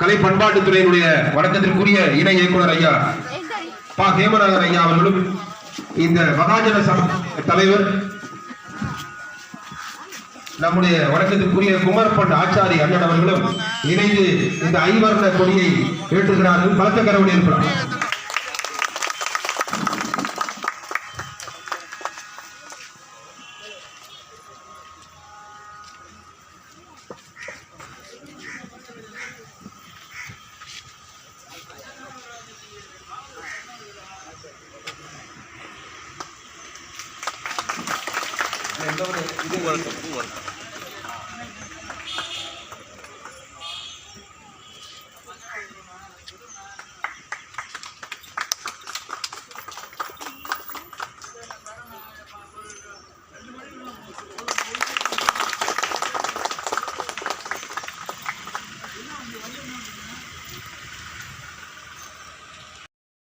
கலை பண்பாட்டுத்துறையினுடைய வணக்கத்திற்குரிய இணை இயக்குனர் ஐயா பா. ஹேமநாதன் ஐயா அவர்களும் இந்த மகாஜன சபை தலைவர் நம்முடைய வணக்கத்திற்குரிய குமரப்பன் ஆச்சாரி அண்ணன் அவர்களும் இணைந்து இந்த ஐவர்ண கொடியை ஏற்றுகிறார்கள். பலத்த கரவடி இருக்கலாம் എന്തോ ഇത് കുഴപ്പം